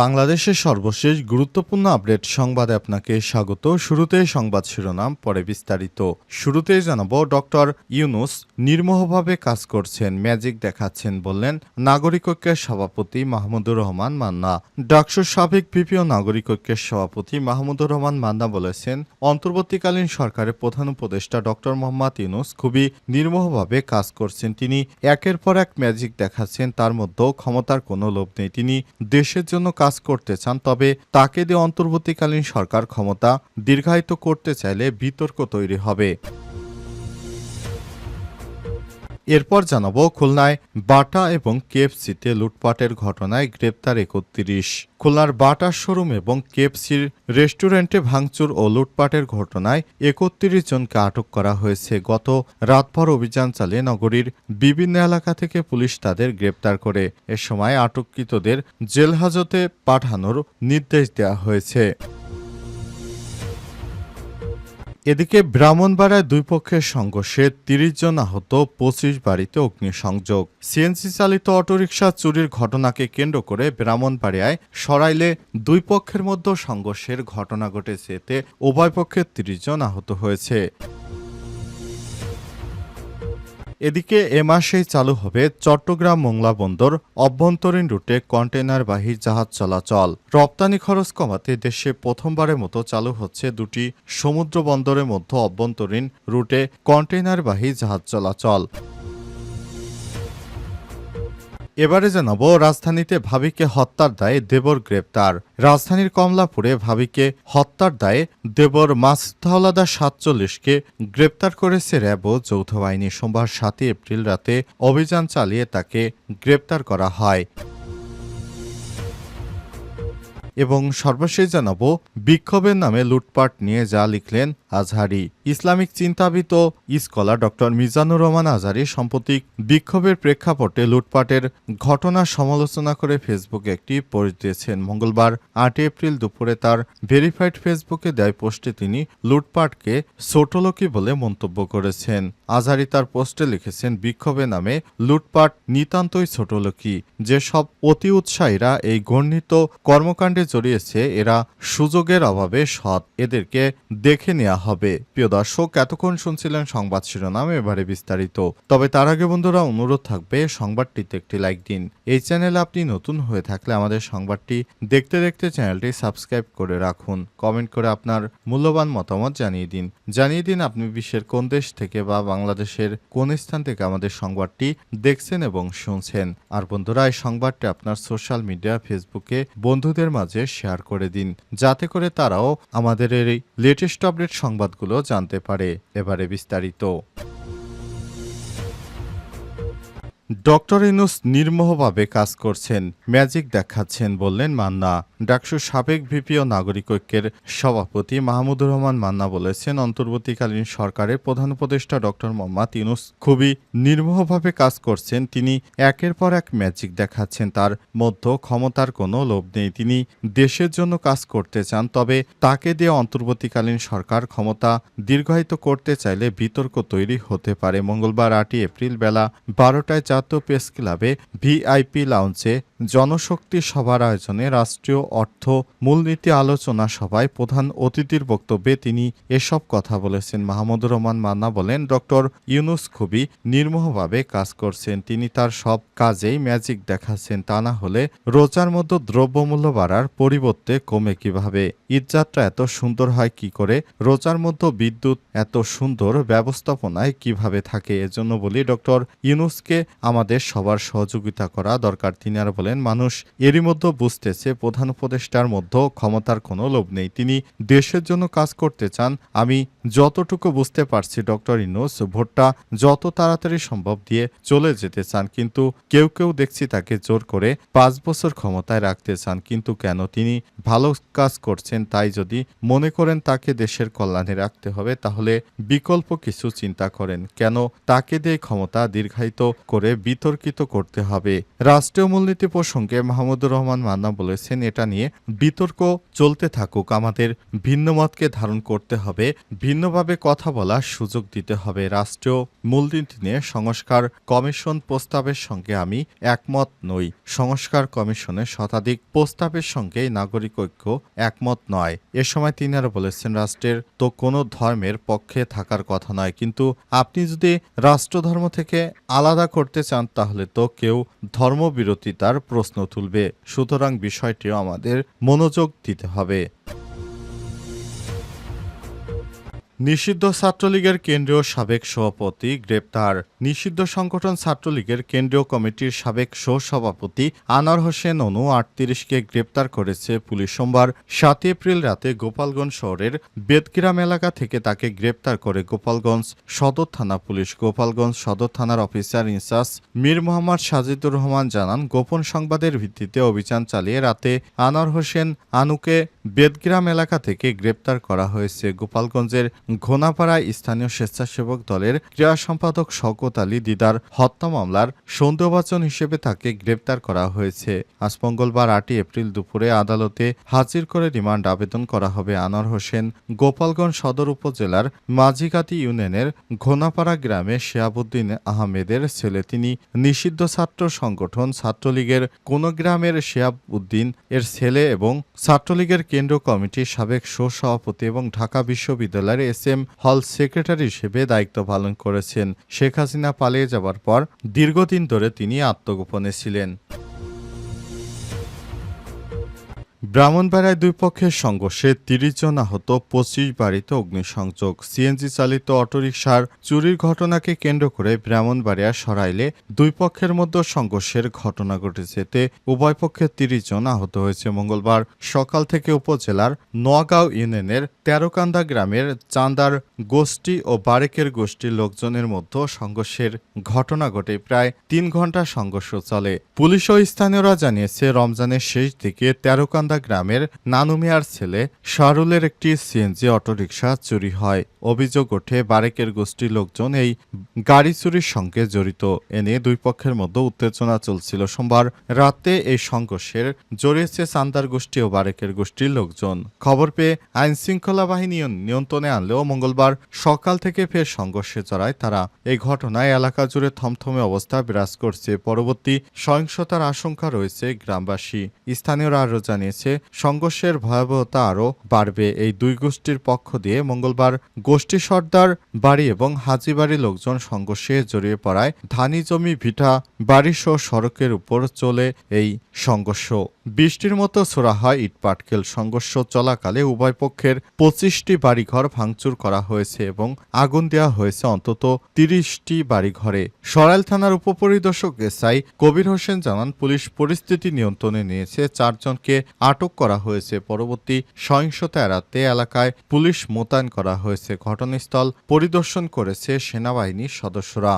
বাংলাদেশের সর্বশেষ গুরুত্বপূর্ণ আপডেট সংবাদে আপনাকে স্বাগত। শুরুতে সংবাদ শিরোনাম, পরে বিস্তারিত। শুরুতেই জানাব, ডক্টর ইউনুস নির্মোহভাবে কাজ করছেন, ম্যাজিক দেখাচ্ছেন বললেন নাগরিক ঐক্যের সভাপতি মাহমুদুর রহমান মান্না। ডাকসুর সাবেক ভিপি ও নাগরিক ঐক্যের সভাপতি মাহমুদুর রহমান মান্না বলেছেন, অন্তর্বর্তীকালীন সরকারের প্রধান উপদেষ্টা ডক্টর মোহাম্মদ ইউনুস খুবই নির্মোহভাবে কাজ করছেন। তিনি একের পর এক ম্যাজিক দেখাচ্ছেন, তার মধ্যেও ক্ষমতার কোনো লোভ নেই। তিনি দেশের জন্য কাজ করতে চান, তবে তাকে দিয়ে অন্তর্বর্তীকালীন সরকার ক্ষমতা দীর্ঘায়িত করতে চাইলে বিতর্ক তৈরি হবে। এরপর জানাব খুলনায় বাটা এবং কেএফসিতে লুটপাটের ঘটনায় গ্রেপ্তার একত্রিশ। খুলনার বাটা শোরুম এবং কেএফসির রেস্টুরেন্টে ভাঙচুর ও লুটপাটের ঘটনায় একত্রিশ জনকে আটক করা হয়েছে। গত রাতভর অভিযান চালিয়ে নগরীর বিভিন্ন এলাকা থেকে পুলিশ তাদের গ্রেপ্তার করে। এ সময় আটককৃতদের জেলহাজতে পাঠানোর নির্দেশ দেওয়া হয়েছে। এদিকে ব্রাহ্মণবাড়ায় দুই পক্ষের সংঘর্ষে তিরিশ জন আহত, পঁচিশ বাড়িতে অগ্নিসংযোগ। সিএনসি চালিত অটোরিকশা চুরির ঘটনাকে কেন্দ্র করে ব্রাহ্মণবাড়িয়ায় সরাইলে দুই পক্ষের মধ্যে সংঘর্ষের ঘটনা ঘটেছে এতে উভয় পক্ষের তিরিশ জন আহত হয়েছে। এদিকে এ মাসেই চালু হবে চট্টগ্রাম মোংলা বন্দর অভ্যন্তরীণ রুটে কন্টেনারবাহী জাহাজ চলাচল। রপ্তানি খরচ কমাতে দেশে প্রথমবারের মতো চালু হচ্ছে দুটি সমুদ্র বন্দরের মধ্যে অভ্যন্তরীণ রুটে কন্টেনারবাহী জাহাজ চলাচল। এবারে জানাব রাজধানীতে ভাবিকে হত্যার দায়ে দেবর গ্রেপ্তার। রাজধানীর কমলাপুরে ভাবিকে হত্যার দায়ে দেবর মাসুদ হাওলাদার সাতচল্লিশকে গ্রেপ্তার করেছে র্যাব যৌথ বাহিনী। সোমবার সাতই এপ্রিল রাতে অভিযান চালিয়ে তাকে গ্রেপ্তার করা হয়। এবং সর্বশেষ জানাব, বিক্ষোভের নামে লুটপাট নিয়ে যা লিখলেন আজহারি, ইসলামিক চিন্তাবিদ ও স্কলার ডক্টর মিজানুর রহমান আজহারি সাম্প্রতিক বিক্ষোভের প্রেক্ষাপটে লুটপাটের ঘটনার সমালোচনা করে ফেসবুকে একটি পোস্ট দিয়েছেন। মঙ্গলবার আট এপ্রিল দুপুরে তার ভেরিফাইড ফেসবুকে দেয় পোস্টে তিনি লুটপাটকে ছোটলোকি বলে মন্তব্য করেছেন। আজহারি তার পোস্টে লিখেছেন, বিক্ষোভে নামে লুটপাট নিতান্তই ছোটলোকি যেসব অতি উৎসাহীরা এই ঘর্ণিত কর্মকাণ্ডে জড়িয়েছে, এরা সুযোগের অভাবে সৎ। এদেরকে দেখে নেওয়া হবে। প্রিয় দর্শক, এতক্ষণ শুনছিলেন সংবাদ শিরোনাম, এবারে বিস্তারিত। তবে তার আগে বন্ধুরা, অনুরোধ থাকবে সংবাদটিতে একটি লাইক দিন। এই চ্যানেলে আপনি নতুন হয়ে থাকলে আমাদের সংবাদটি দেখতে দেখতে চ্যানেলটি সাবস্ক্রাইব করে রাখুন। কমেন্ট করে আপনার মূল্যবান মতামত জানিয়ে দিন। জানিয়ে দিন আপনি বিশ্বের কোন দেশ থেকে বা বাংলাদেশের কোন স্থান থেকে আমাদের সংবাদটি দেখছেন এবং শুনছেন। আর বন্ধুরা, এই সংবাদটি আপনার সোশ্যাল মিডিয়া, ফেসবুকে বন্ধুদের মাঝে শেয়ার করে দিন। যাতে করে তারাও আমাদের এই লেটেস্ট আপডেট সংবাদগুলো জানতে পারে এবারে বিস্তারিত। ডক্টর ইনুস নির্মোহভাবে কাজ করছেন, ম্যাজিক দেখাচ্ছেন বললেন মান্না। ডাকসু সাবেক ভিপি ও নাগরিক ঐক্যের সভাপতি মাহমুদুর রহমান মান্না বলেছেন, অন্তর্বর্তীকালীন সরকারের প্রধান উপদেষ্টা ডক্টর মোহাম্মদ ইনুস খুবই নির্মোহভাবে কাজ করছেন, তিনি একের পর এক ম্যাজিক দেখাচ্ছেন, তার মধ্য ক্ষমতার কোনো লোভ নেই, তিনি দেশের জন্য কাজ করতে চান, তবে তাকে দিয়ে অন্তর্বর্তীকালীন সরকার ক্ষমতা দীর্ঘায়িত করতে চাইলে বিতর্ক তৈরি হতে পারে। মঙ্গলবার আটই এপ্রিল বেলা বারোটায় জাতীয় প্রেস ক্লাবে ভিআইপি লাউঞ্জে জনশক্তি সভার আয়োজনে রাষ্ট্রীয় অর্থ মূলনীতি আলোচনা সভায় প্রধান অতিথির বক্তব্যে তিনি এসব কথা বলেছেন। মাহমুদুর রহমান মান্না বলেন, ডক্টর ইউনুস খুবই নির্মোহভাবে কাজ করছেন। তিনি তার সব কাজেই ম্যাজিক দেখাচ্ছেন। তা না হলে রোজার মধ্যে দ্রব্যমূল্য বাড়ার পরিবর্তে কমে কীভাবে? ঈদযাত্রা এত সুন্দর হয় কি করে? রোজার মধ্যে বিদ্যুৎ এত সুন্দর ব্যবস্থাপনায় কীভাবে থাকে? এজন্য বলি, ডক্টর ইউনুসকে আমাদের সবার সহযোগিতা করা দরকার। তিনি আর বলেন মানুষ এরই মধ্যে বুঝতেছে, প্রধান উপদেষ্টার মধ্যে ক্ষমতার কোনো লোভ নেই। তিনি দেশের জন্য কাজ করতে চান। আমি যতটুকু বুঝতে পারছি, ডক্টর ইনুস ভোটটা যত তাড়াতাড়ি সম্ভব দিয়ে চলে যেতে চান। কিন্তু কেউ কেউ দেখছি তাকে জোর করে পাঁচ বছর ক্ষমতায় রাখতে চান। কিন্তু কেন? তিনি ভালো কাজ করছেন, তাই যদি মনে করেন তাকে দেশের কল্যাণে রাখতে হবে, তাহলে বিকল্প কিছু চিন্তা করেন। কেন তাকে দিয়ে ক্ষমতা দীর্ঘায়িত করে বিতর্কিত করতে হবে? রাষ্ট্রীয় মূলনীতি প্রসঙ্গে মাহমুদুর রহমান মান্না বলেছেন, এটা নিয়ে বিতর্ক চলতে থাকুক। আমাদের ভিন্ন মতকে ধারণ করতে হবে, ভিন্নভাবে কথা বলার সুযোগ দিতে হবে। রাষ্ট্রীয় মূলনীতি নিয়ে সংস্কার কমিশন প্রস্তাবের সঙ্গে আমি একমত নই। সংস্কার কমিশনের শতাধিক প্রস্তাবের সঙ্গে নাগরিক ঐক্য একমত নয়। এ সময় তিনি আরও বলেছেন, রাষ্ট্রের তো কোনো ধর্মের পক্ষে থাকার কথা নয়। কিন্তু আপনি যদি রাষ্ট্রধর্ম থেকে আলাদা করতে চান, তাহলে তো কেউ ধর্মবিরোধিতার প্রশ্ন তুলবে। সুতরাং বিষয়টিও আমাদের মনোযোগ দিতে হবে। নিষিদ্ধ ছাত্রলীগের কেন্দ্রীয় সাবেক সভাপতি গ্রেপ্তার। নিষিদ্ধ সংগঠন ছাত্রলীগের কেন্দ্রীয় কমিটির সাবেক সহসভাপতি আনার হোসেন অনু আটত্রিশকে গ্রেপ্তার করেছে পুলিশ সোমবার, সাত এপ্রিল রাতে গোপালগঞ্জ শহরের বেদগ্রাম এলাকা থেকে তাকে গ্রেপ্তার করে গোপালগঞ্জ সদর থানা পুলিশ। গোপালগঞ্জ সদর থানার officer in charge Mir Mohammad Sajidur Rahman জানান, গোপন সংবাদের ভিত্তিতে অভিযান চালিয়ে রাতে আনার হোসেন আনুকে বেদগ্রাম এলাকা থেকে গ্রেপ্তার করা হয়েছে গোপালগঞ্জের ঘোনাপাড়ায় স্থানীয় স্বেচ্ছাসেবক দলের ক্রীড়া সম্পাদক শওকত আলী দিদার হত্যা মামলার সন্দেহবাচন হিসেবে তাকে গ্রেপ্তার করা হয়েছে। আজ মঙ্গলবার আটই এপ্রিল দুপুরে আদালতে হাজির করে রিমান্ড আবেদন করা হবে আনোয়ার হোসেন গোপালগঞ্জ সদর উপজেলার মাঝিকাতি ইউনিয়নের ঘোনাপাড়া গ্রামে শিয়াবুদ্দিন আহমেদের ছেলে। তিনি নিষিদ্ধ ছাত্র সংগঠন ছাত্রলীগের কোন গ্রামের শিয়াবুদ্দিন এর ছেলে এবং ছাত্রলীগের কেন্দ্র কমিটির সাবেক সভাপতি এবং ঢাকা বিশ্ববিদ্যালয়ের এস এম হল সেক্রেটারি হিসেবে দায়িত্ব পালন করেছেন। শেখ হাসিনা পালিয়ে যাওয়ার পর দীর্ঘদিন ধরে তিনি আত্মগোপনে ছিলেন। ব্রাহ্মণবাড়ায় দুই পক্ষের সংঘর্ষে তিরিশ জন আহত, পঁচিশ বাড়িতে অগ্নিসংযোগ। সিএনজি চালিত অটোরিকশার চুরির ঘটনাকে কেন্দ্র করে ব্রাহ্মণবাড়িয়া সরাইলে দুই পক্ষের মধ্যে সংঘর্ষের ঘটনা ঘটেছে। এতে উভয় পক্ষের তিরিশ জন আহত হয়েছে। মঙ্গলবার সকাল থেকে উপজেলার নোয়াগাঁও ইউনিয়নের তেরোকান্দা গ্রামের চান্দার গোষ্ঠী ও বারেকের গোষ্ঠীর লোকজনের মধ্যে সংঘর্ষের ঘটনা ঘটে। প্রায় তিন ঘণ্টা সংঘর্ষ চলে। পুলিশ ও স্থানীয়রা জানিয়েছে, রমজানের শেষ দিকে তেরোকান্দা গ্রামের নানু মিয়ার ছেলে শাহরুলের একটি সিএনজি অটোরিকশা চুরি হয়। অভিযোগ ওঠে বারেকের গোষ্ঠীর লোকজন এই গাড়ি চুরির সঙ্গে জড়িত। এ নিয়ে দুই পক্ষের মধ্যে উত্তেজনা চলছিল। সোমবার রাতে এই সংঘর্ষের জড়িয়েছে চান্দার গোষ্ঠী ও বারেকের গোষ্ঠীর লোকজন। খবর পেয়ে আইন শৃঙ্খলা বাহিনী নিয়ন্ত্রণে আনলেও মঙ্গলবার সকাল থেকে ফের সংঘর্ষে জড়ায় তারা। এই ঘটনায় এলাকা জুড়ে থমথমে অবস্থা বিরাজ করছে। পরবর্তী সহিংসতার আশঙ্কা রয়েছে গ্রামবাসী। স্থানীয়রা আরও জানিয়েছে সংঘর্ষের ভয়াবহতা আরও বাড়বে। এই দুই গোষ্ঠীর পক্ষ দিয়ে মঙ্গলবার গোষ্ঠী সর্দার বাড়ি এবং হাজিবাড়ি লোকজন সংঘর্ষে জড়িয়ে পড়ায় ধানি জমি ভিটা বাড়িসহ সড়কের উপর চলে এই সংঘর্ষ। বৃষ্টির মতো ছোড়া হয় ইটপাটকেল সংঘর্ষ চলাকালে উভয় পক্ষের পঁচিশটি বাড়িঘর ভাঙচুর করা হয়েছে এবং আগুন দেওয়া হয়েছে অন্তত তিরিশটি বাড়িঘরে। সরাইল থানার উপপরিদর্শক এসআই কবির হোসেন জানান, পুলিশ পরিস্থিতি নিয়ন্ত্রণে নিয়েছে, চারজনকে আটক করা হয়েছে। পরবর্তী সহিংসতা এড়াতে এলাকায় পুলিশ মোতায়েন করা হয়েছে। ঘটনাস্থল পরিদর্শন করেছে সেনাবাহিনীর সদস্যরা।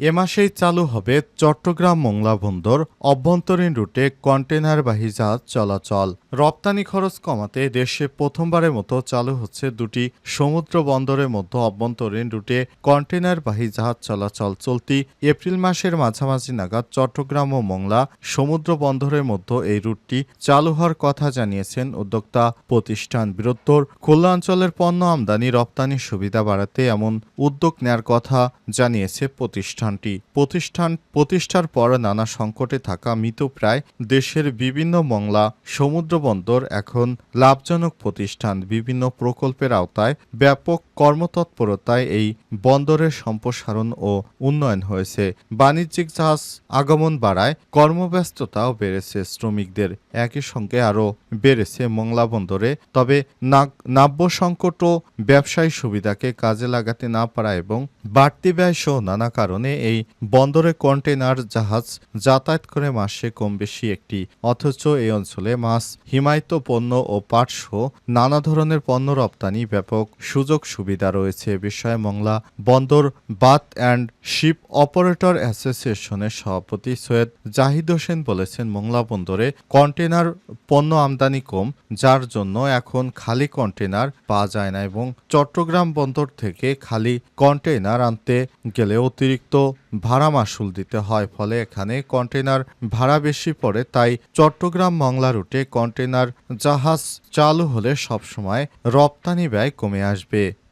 এ মাসেই চালু হবে চট্টগ্রাম মোংলা বন্দর অভ্যন্তরীণ রুটে কন্টেনারবাহী জাহাজ চলাচল। রপ্তানি খরচ কমাতে দেশে প্রথমবারের মতো চালু হচ্ছে দুটি সমুদ্র বন্দরের মধ্যে অভ্যন্তরীণ রুটে কন্টেনারবাহী জাহাজ চলাচল চলতি এপ্রিল মাসের মাঝামাঝি নাগাদ চট্টগ্রাম ও মোংলা সমুদ্র বন্দরের মধ্যে এই রুটটি চালু হওয়ার কথা জানিয়েছেন উদ্যোক্তা প্রতিষ্ঠান বৃহত্তর। খুলনা অঞ্চলের পণ্য আমদানি রপ্তানির সুবিধা বাড়াতে এমন উদ্যোগ নেয়ার কথা জানিয়েছে প্রতিষ্ঠানটি। প্রতিষ্ঠান প্রতিষ্ঠার পর নানা সংকটে থাকা মৃতপ্রায় দেশের বিভিন্ন মংলা সমুদ্র বন্দর এখন লাভজনক প্রতিষ্ঠান। বিভিন্ন প্রকল্পের আওতায় ব্যাপক কর্মতৎপরতায় এই বন্দরের সম্প্রসারণ ও উন্নয়ন হয়েছে। বাণিজ্যিক জাহাজ আগমন বাড়ায় কর্মব্যস্ততাও বেড়েছে। শ্রমিকদের একই সঙ্গে আরও বেড়েছে মংলা বন্দরে। তবে নাব্য সংকট ও ব্যবসায়ী সুবিধাকে কাজে লাগাতে না পারা এবং বাড়তি ব্যয় সহ নানা কারণে এই বন্দরে কন্টেনার জাহাজ যাতায়াত করে মাসে কম বেশি একটি, অথচ এই অঞ্চলে মাছ হিমায়িত পণ্য ও পাটসহ নানা ধরনের পণ্য রপ্তানি, ব্যাপক সুযোগ সুবিধা রয়েছে এ বিষয়ে মংলা বন্দর বাত অ্যান্ড শিপ অপারেটর অ্যাসোসিয়েশনের সভাপতি সৈয়দ জাহিদ হোসেন বলেছেন, মংলা বন্দরে কন্টেনার পণ্য আমদানি কম, যার জন্য এখন খালি কন্টেনার পাওয়া যায় না এবং চট্টগ্রাম বন্দর থেকে খালি কন্টেনার আনতে গেলে অতিরিক্ত ভাড়া মাসুল দিতে হয়, ফলে এখানে কন্টেনার ভাড়া বেশি পড়ে, তাই চট্টগ্রাম মংলা রুটে কন্টেনার জাহাজ চালু হলে সবসময় রপ্তানি ব্যয় কমে আসবে।